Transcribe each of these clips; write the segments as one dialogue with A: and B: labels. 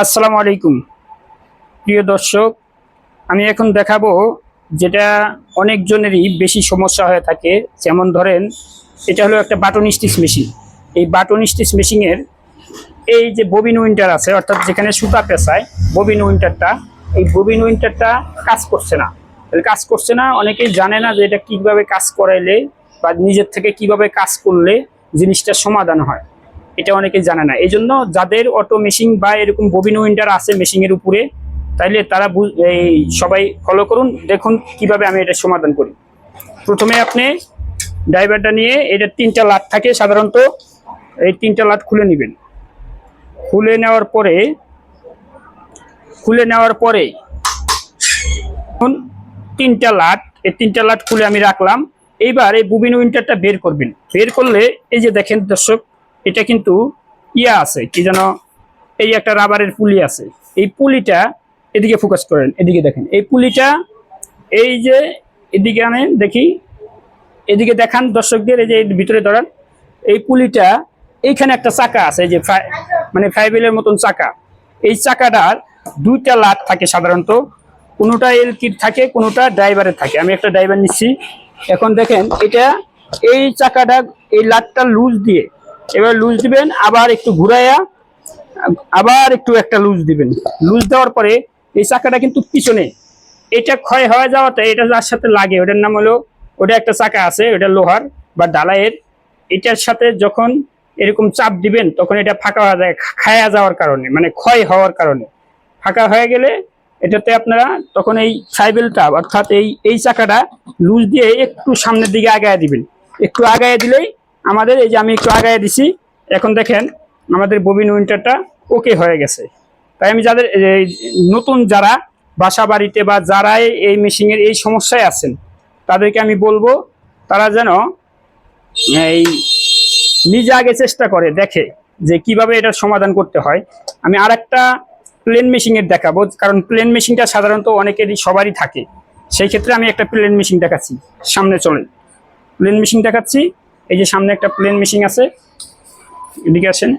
A: আসসালামু আলাইকুম। প্রিয় দর্শক, আমি এখন দেখাবো যেটা অনেকজনেরই বেশি সমস্যা হয়ে থাকে। যেমন ধরেন, এটা হলো একটা বাটন স্টিচ মেশিন। এই বাটন স্টিচ মেশিনের এই যে ববিন উইন্টার আছে, অর্থাৎ যেখানে সুতা পেঁচায়, ববিন উইন্টারটা, এই ববিন উইন্টারটা কাজ করছে না। তাহলে কাজ করছে না, অনেকেই জানে না যে এটা কীভাবে কাজ করাইলে বা নিজের থেকে কীভাবে কাজ করলে জিনিসটার সমাধান হয়। এটা অনেকেই জানে না। এই জন্য যাদের অটো মেশিন বা এরকম ববিন উইন্টার আছে মেশিনের উপরে, তাইলে তারা এই সবাই ফলো করুন, দেখুন কীভাবে আমি এটা সমাধান করি। প্রথমে আপনি ড্রাইভারটা নিয়ে, এটা তিনটা লাট থাকে সাধারণত, এই তিনটা লাট খুলে নেবেন। খুলে নেওয়ার পরে, খুলে নেওয়ার পরে, এখন তিনটা লাট, এই তিনটা লাট খুলে আমি রাখলাম। এইবার এই বুবিন উইন্টারটা বের করবেন। বের করলে, এই যে দেখেন দর্শক এটা কিন্তু ইয়া আছে, কি যেন, এই একটা রাবারের পুলি আছে। এই পুলিটা এদিকে ফোকাস করেন, এদিকে দেখেন। এই পুলিটা, এই যে এদিকে আনেন, দেখি। এদিকে দেখান দর্শকদের, এই যে ভিতরে ধরান, এই পুলিটা এইখানে একটা চাকা আছে, এই যে মানে ফাইবেলের মতন চাকা। এই চাকাটার দুইটা লাট থাকে সাধারণত, কোনোটা এলকির থাকে, কোনোটা ড্রাইভারের থাকে। আমি একটা ড্রাইভার নিচ্ছি। এখন দেখেন, এটা এই চাকাটা, এই লাটটা লুজ দিয়ে এবার লুজ দিবেন, আবার একটু ঘুরাইয়া, আবার একটু একটা লুজ দিবেন। লুজ দেওয়ার পরে এই চাকাটা কিন্তু পিছনে। এটা ক্ষয় হয়ে যাওয়াতে এটা যার সাথে লাগে, ওটার নাম হলো, ওটা একটা চাকা আছে, ওটা লোহার বা ডালাইয়ের এটার সাথে যখন এরকম চাপ দিবেন, তখন এটা ফাঁকা হয়ে যায়, খায়া যাওয়ার কারণে মানে ক্ষয় হওয়ার কারণে। ফাঁকা হয়ে গেলে এটাতে আপনারা তখন এই সাইবেলটা অর্থাৎ এই এই চাকাটা লুজ দিয়ে একটু সামনের দিকে আগায় দিবেন। একটু আগায় দিলেই আমাদের, এই যে আমি একটু আগায় দিছি, এখন দেখেন আমাদের ববিন উইন্টারটা ওকে হয়ে গেছে। তাই আমি যাদের নতুন যারা বাসা বাড়িতে বা যারাই এই মেশিনের এই সমস্যায় আছেন, তাদেরকে আমি বলব, তারা যেন এই নিজে আগে চেষ্টা করে, দেখে যে কীভাবে এটার সমাধান করতে হয়। আমি আর একটা প্লেন মেশিনের দেখাবো, কারণ প্লেন মেশিনটা সাধারণত অনেকেরই সবারই থাকে। সেই ক্ষেত্রে আমি একটা প্লেন মেশিন দেখাচ্ছি, সামনে চলে প্লেন মেশিন দেখাচ্ছি এই যে সামনে একটা প্লেন মেশিন আছে। এদিকে আসেন।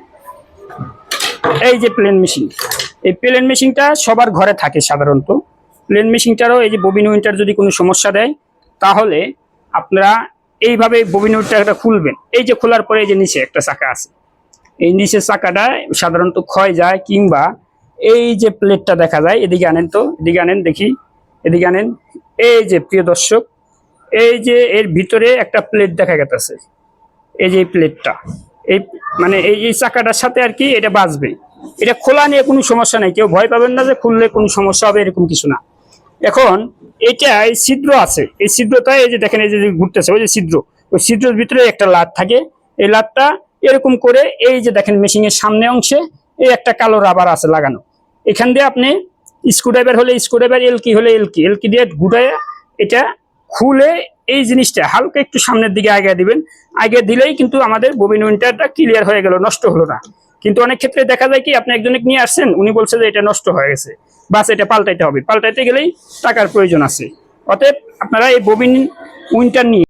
A: এই যে প্লেন মেশিন। এই প্লেন মেশিনটা সবার ঘরে থাকে সাধারণত। প্লেন মেশিনটারও এই যে ববিন উইন্টার যদি কোনো সমস্যা দেয়, তাহলে আপনারা এইভাবে ববিন উইন্টারটা খুলবেন। এই যে খোলার পরে এই যে নিচে একটা চাকা আছে। এই নিচের চাকাটা সাধারণত ক্ষয় যায় কিংবা এই যে প্লেটটা দেখা যায়, এদিকে আনেন তো, এদিকে আনেন দেখি, এদিকে আনেন। এই যে প্রিয় দর্শক এই যে এর ভিতরে একটা প্লেট দেখা গেছে এই যে প্লেটটা এই মানে এই এই চাকাটার সাথে আর কি এটা বাঁচবে। এটা খোলা নিয়ে কোনো সমস্যা নাই। কেউ ভয় পাবেন না যে খুললে কোনো সমস্যা হবে, এরকম কিছু না। এখন এটা এই ছিদ্র আছে। এই ছিদ্রটা এই যে দেখেন, এই যে ঘুরতেছে, ওই যে ছিদ্র। ওই ছিদ্রের ভিতরে একটা লাট থাকে। এই লাটটা এরকম করে এই যে দেখেন, মেশিনের সামনে অংশে এই একটা কালো রাবার আছে লাগানো। এখান দিয়ে আপনি স্ক্রুড্রাইভার হলে স্ক্রুড্রাইভার এলকি হলে এলকি এলকি দিয়ে ঘুরায় এটা খুলে এই জিনিসটা হালকা একটু সামনের দিকে আগে দিবেন। আগে দিলেই কিন্তু আমাদের ববিন উইন্টারটা ক্লিয়ার হয়ে গেল, নষ্ট হলো না। কিন্তু অনেক ক্ষেত্রে দেখা যায় কি, আপনি একজনকে নিয়ে আসছেন, উনি বলছে যে এটা নষ্ট হয়ে গেছে। বাস এটা পাল্টাইতে হবে। পাল্টাইতে গেলেই টাকার প্রয়োজন আছে। অতএব আপনারা এই ববিন উইন্টার নিয়ে